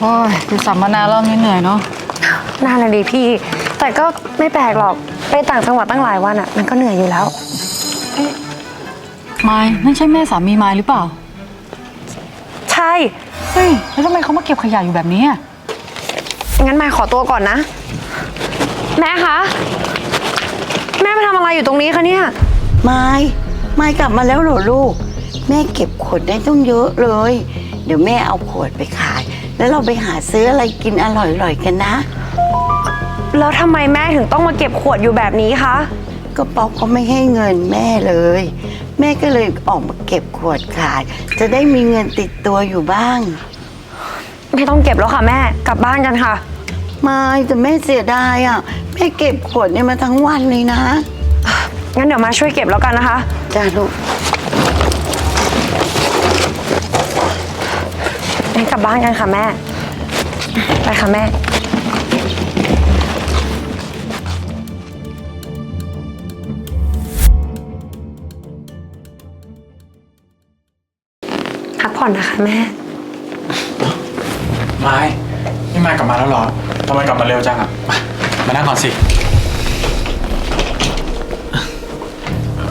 โอ้ยดูสัมมนารอบนี้เหนื่อยเนาะน่าเลยดีพี่ แต่ก็ไม่แปลกหรอก ไปต่างจังหวัดตั้งหลายวันอะ มันก็เหนื่อยอยู่แล้ว ไม้นั่นใช่แม่สามีไม้หรือเปล่า ใช่ เฮ้ย แล้วทำไมเขามาเก็บขยะอยู่แบบนี้อะงั้นมายขอตัวก่อนนะ แม่คะ แม่ไปทำอะไรอยู่ตรงนี้คะเนี่ย ไม่ไม่กลับมาแล้วเหรอลูก แม่เก็บขวดได้ต้องเยอะเลย เดี๋ยวแม่เอาขวดไปขาย แล้วเราไปหาซื้ออะไรกินอร่อยๆกันนะ แล้วทำไมแม่ถึงต้องมาเก็บขวดอยู่แบบนี้คะ ก็ป๊อกเขาไม่ให้เงินแม่เลย แม่ก็เลยออกมาเก็บขวดขาย จะได้มีเงินติดตัวอยู่บ้าง ไม่ต้องเก็บแล้วค่ะแม่ กลับบ้านกันค่ะ ไม่แต่แม่เสียดายอะแม่เก็บขวดเนี่ยมาทั้งวันเลยนะ งั้นเดี๋ยวมาช่วยเก็บแล้วกันนะคะ จ้าลูก ไปกลับบ้านกันค่ะแม่ ไปค่ะแม่ พักผ่อนนะคะแม่ ไม้นี่ไม้กลับมาแล้วเหรอทำไมกลับมาเร็วจังอะมามานั่งก่อนสิ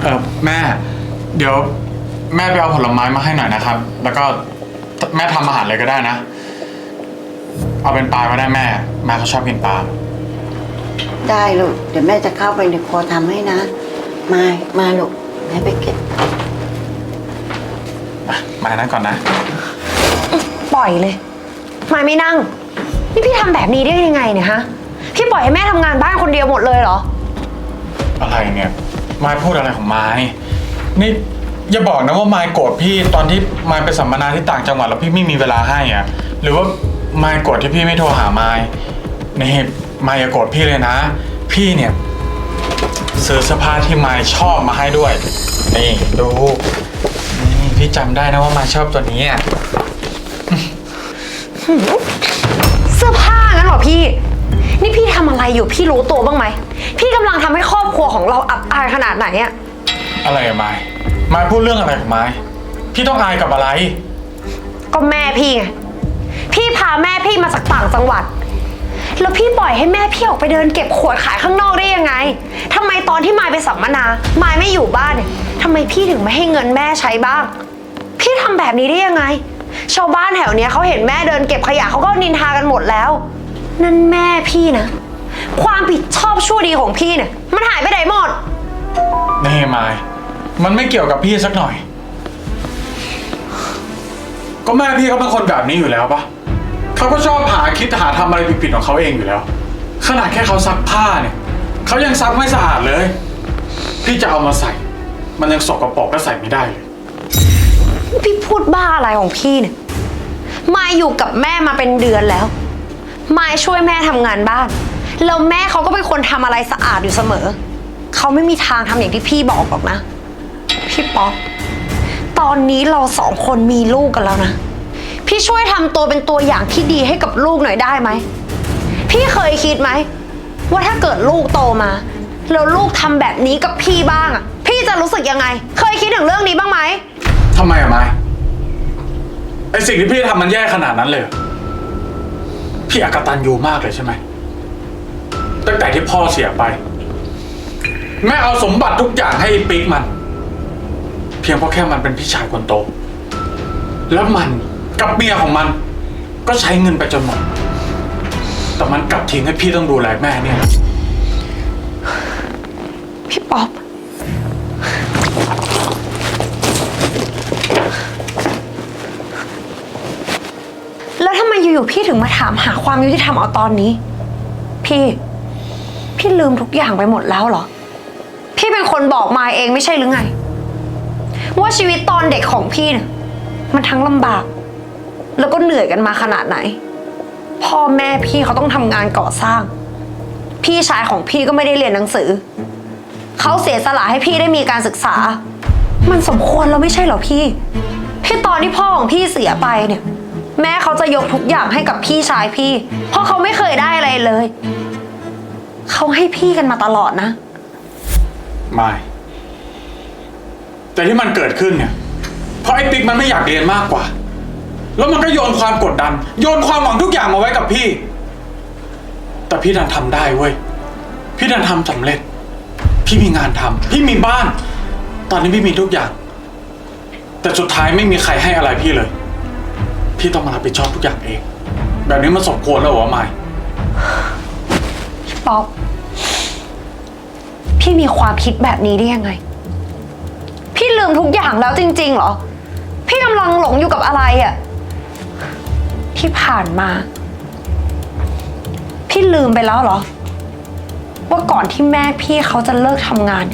เออแม่ เดี๋ยวแม่ไปเอาผลไม้มาให้หน่อยนะครับ แล้วก็ แม่ทำอาหารเลยก็ได้นะ เอาเป็นปลาก็ได้แม่ แม่เขาชอบกินปลา ได้ลูก เดี๋ยวแม่จะเข้าไปในครัวทำให้นะ มา มาลูกแม่ไปเก็บ มามานั่งก่อนนะ ปล่อยเลยมายไม่นั่ง นี่พี่ทำแบบนี้ได้ยังไงเนี่ยฮะ พี่ปล่อยให้แม่ทำงานบ้านคนเดียวหมดเลยเหรอ อะไรเนี่ย ไม้พูดอะไรของไม้ นี่ อย่าบอกนะว่าไม้โกรธพี่ตอนที่ไม้ไปสัมมนาที่ต่างจังหวัดแล้วพี่ไม่มีเวลาให้อะหรือว่าไม้โกรธที่พี่ไม่โทรหาไม้นี่ไม้อย่าโกรธพี่เลยนะ พี่เนี่ยซื้อเสื้อผ้าที่ไม้ชอบมาให้ด้วย นี่ดูนี่พี่จำได้นะว่าไม้ชอบตัวนี้อะเสื้อผ้างั้นเหรอพี่ นี่พี่ทำอะไรอยู่พี่รู้ตัวบ้างไหม พี่กำลังทำให้ครอบครัวของเราอับอายขนาดไหนอะอะไรอะไม้ ไม้พูดเรื่องอะไรของไม้ พี่ต้องอายกับอะไร ก็แม่พี่ไงพี่พาแม่พี่มาจากต่างจังหวัด แล้วพี่ปล่อยให้แม่พี่ออกไปเดินเก็บขวดขายข้างนอกได้ยังไงทำไมตอนที่มายไปสัมมนามายไม่อยู่บ้านเนี่ยทำไมพี่ถึงไม่ให้เงินแม่ใช้บ้าง พี่ทำแบบนี้ได้ยังไง ชาวบ้านแถวเนี้ยเขาเห็นแม่เดินเก็บขยะเขาก็นินทากันหมดแล้ว นั่นแม่พี่นะ ความผิดชอบชั่วดีของพี่เนี่ยมันหายไปไหนหมด นี่ไม้ มันไม่เกี่ยวกับพี่สักหน่อย ก็แม่พี่เขาเป็นคนแบบนี้อยู่แล้วปะเขาก็ชอบหาคิดหาทำอะไรผิดๆของเขาเองอยู่แล้ว ขนาดแค่เขาซักผ้าเนี่ยเขายังซักไม่สะอาดเลย พี่จะเอามาใส่ มันยังสกปรกและใส่ไม่ได้เลย พี่พูดบ้าอะไรของพี่เนี่ยมายอยู่กับแม่มาเป็นเดือนแล้ว มายช่วยแม่ทำงานบ้าน แล้วแม่เขาก็เป็นคนทำอะไรสะอาดอยู่เสมอ เขาไม่มีทางทำอย่างที่พี่บอกหรอกนะ พี่ป๊อกตอนนี้เราสองคนมีลูกกันแล้วนะ พี่ช่วยทำตัวเป็นตัวอย่างที่ดีให้กับลูกหน่อยได้ไหม พี่เคยคิดไหม ว่าถ้าเกิดลูกโตมา แล้วลูกทำแบบนี้กับพี่บ้างอะพี่จะรู้สึกยังไง เคยคิดถึงเรื่องนี้บ้างไหม ทำไมอะไม้ไอสิ่งที่พี่ทำมันแย่ขนาดนั้นเลยเหรอพี่อากตันยูมากเลยใช่ไหม ตั้งแต่ที่พ่อเสียไป แม่เอาสมบัติทุกอย่างให้ปิ๊กมัน พียงเพราะแค่มันเป็นพี่ชายคนโต แล้วมันกับเมียของมัน ก็ใช้เงินไปจนหมด แต่มันกลับทิ้งให้พี่ต้องดูแลแม่เนี่ย พี่ป๊อป แล้วทำไมอยู่ๆพี่ถึงมาถามหาความยุติธรรมเอาตอนนี้ พี่ พี่ลืมทุกอย่างไปหมดแล้วเหรอ พี่เป็นคนบอกมาเองไม่ใช่หรือไง ว่าชีวิตตอนเด็กของพี่เนี่ยมันทั้งลำบาก แล้วก็เหนื่อยกันมาขนาดไหน พ่อแม่พี่เขาต้องทำงานก่อสร้าง พี่ชายของพี่ก็ไม่ได้เรียนหนังสือ เขาเสียสละให้พี่ได้มีการศึกษา มันสมควรแล้วไม่ใช่เหรอพี่พี่ตอนที่พ่อของพี่เสียไปเนี่ย แม่เขาจะยกทุกอย่างให้กับพี่ชายพี่ เพราะเขาไม่เคยได้อะไรเลย เขาให้พี่กันมาตลอดนะ ไม่ แต่ที่มันเกิดขึ้นเนี่ย เพราะไอ้ปิ๊กมันไม่อยากเรียนมากกว่า แล้วมันก็โยนความกดดัน โยนความหวังทุกอย่างมาไว้กับพี่ แต่พี่ดันทำได้เว้ย พี่ดันทำสำเร็จ พี่มีงานทำพี่มีบ้าน ตอนนี้พี่มีทุกอย่าง แต่สุดท้ายไม่มีใครให้อะไรพี่เลย พี่ต้องมารับผิดชอบทุกอย่างเอง แบบนี้มันสมควรแล้วเหรอไม่ ป๊อปพี่มีความคิดแบบนี้ได้ยังไง ลืมทุกอย่างแล้วจริง ๆ เหรอ พี่กำลังหลงอยู่กับอะไรอะ่ะที่ผ่านมา พี่ลืมไปแล้วเหรอ ว่าก่อนที่แม่พี่เขาจะเลิกทำงาน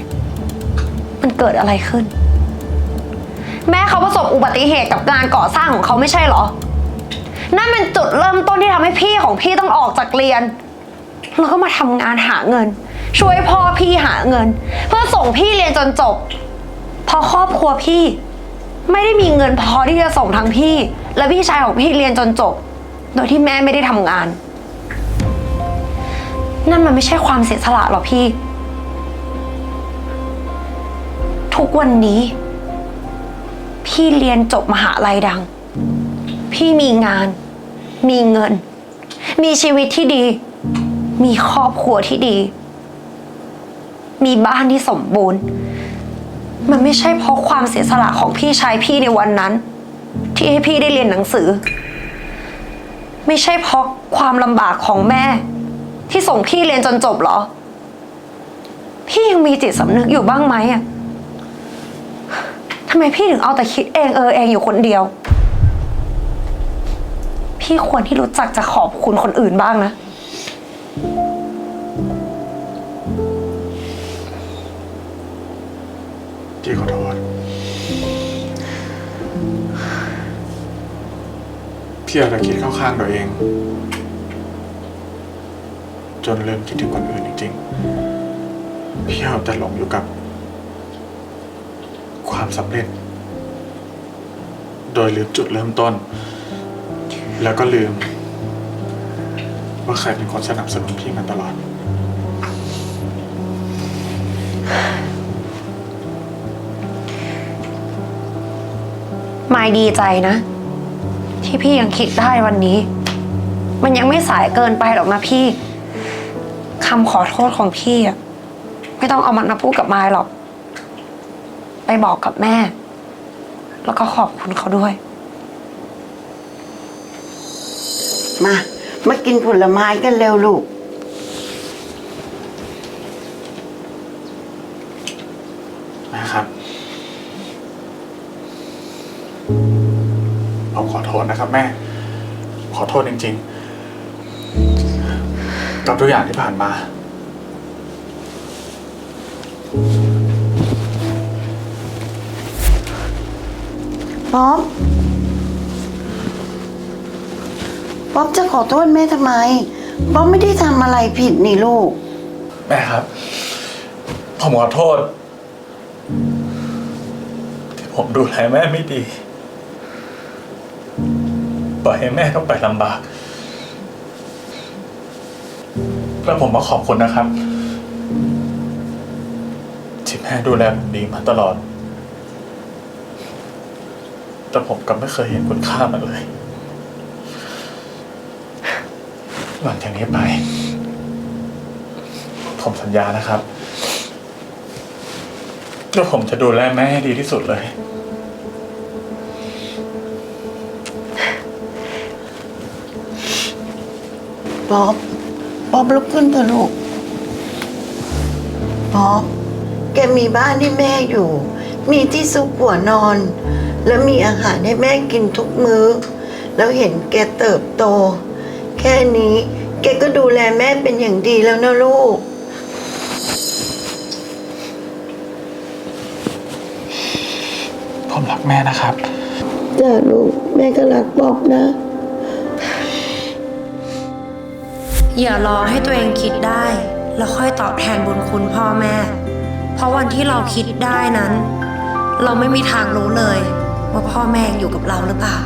มันเกิดอะไรขึ้น แม่เขาประสบอุบัติเหตุกับงานก่อสร้างของเขาไม่ใช่เหรอ นั่นเป็นจุดเริ่มต้นที่ทำให้พี่ของพี่ต้องออกจากเรียน แล้วก็มาทำงานหาเงิน ช่วยพ่อพี่หาเงิน เพื่อส่งพี่เรียนจนจบ พอครอบครัวพี่ ไม่ได้มีเงินพอที่จะส่งทั้งพี่ และพี่ชายของพี่เรียนจนจบ โดยที่แม่ไม่ได้ทำงาน นั่นมันไม่ใช่ความเสียสละหรอพี่ ทุกวันนี้ พี่เรียนจบมหาลัยดัง พี่มีงาน มีเงิน มีชีวิตที่ดี มีครอบครัวที่ดี มีบ้านที่สมบูรณ์ มันไม่ใช่เพราะความเสียสละของพี่ชายพี่ในวันนั้น ที่ให้พี่ได้เรียนหนังสือ ไม่ใช่เพราะความลำบากของแม่ ที่ส่งพี่เรียนจนจบเหรอ พี่ยังมีจิตสำนึกอยู่บ้างไหมอะทำไมพี่ถึงเอาแต่คิดเองเออเองอยู่คนเดียว พี่ควรที่รู้จักจะขอบคุณคนอื่นบ้างนะ พี่ขอโทษ พี่อาจจะคิดเข้าข้างตัวเอง จนลืมคิดถึงคนอื่นจริงๆ พี่เอาแต่หลงอยู่กับ ความสำเร็จ โดยลืมจุดเริ่มต้น แล้วก็ลืม ว่าใครเป็นคนสนับสนุนพี่มาตลอดายดีใจนะ ที่พี่ยังคิดได้วันนี้ มันยังไม่สายเกินไปหรอกนะพี่คำขอโทษของพี่อะไม่ต้องเอามันมาพูดกับมายหรอก ไปบอกกับแม่ แล้วก็ขอบคุณเขาด้วย มา มากินผลไม้กันเร็วลูก นะครับ แม่ ขอโทษจริงๆ กับทุกอย่างที่ผ่านมา ป๊อป ป๊อปจะขอโทษแม่ทำไม ป๊อปไม่ได้ทำอะไรผิดนี่ลูก แม่ครับ ผมขอโทษ ที่ผมดูแลแม่ไม่ดี ปล่อยให้แม่ต้องไปลำบาก แล้วผมมาขอบคุณนะครับ ที่แม่ดูแลผมดีมาตลอด แต่ผมกลับไม่เคยเห็นคุณค่ามันเลย หลังจากนี้ไป ผมสัญญานะครับว่าผมจะดูแลแม่ให้ดีที่สุดเลย ป๊อปป๊อปลุกขึ้นเถอะลูกป๊อปแกมีบ้านให้แม่อยู่ มีที่ซุกหัวนอน แล้วมีอาหารให้แม่กินทุกมื้อ แล้วเห็นแกเติบโต แค่นี้แกก็ดูแลแม่เป็นอย่างดีแล้วนะลูก ผมรักแม่นะครับ จ้าลูก แม่ก็รักป๊อปนะ อย่ารอให้ตัวเองคิดได้ แล้วค่อยตอบแทนบุญคุณพ่อแม่ เพราะวันที่เราคิดได้นั้น เราไม่มีทางรู้เลย ว่าพ่อแม่อยู่กับเราหรือเปล่า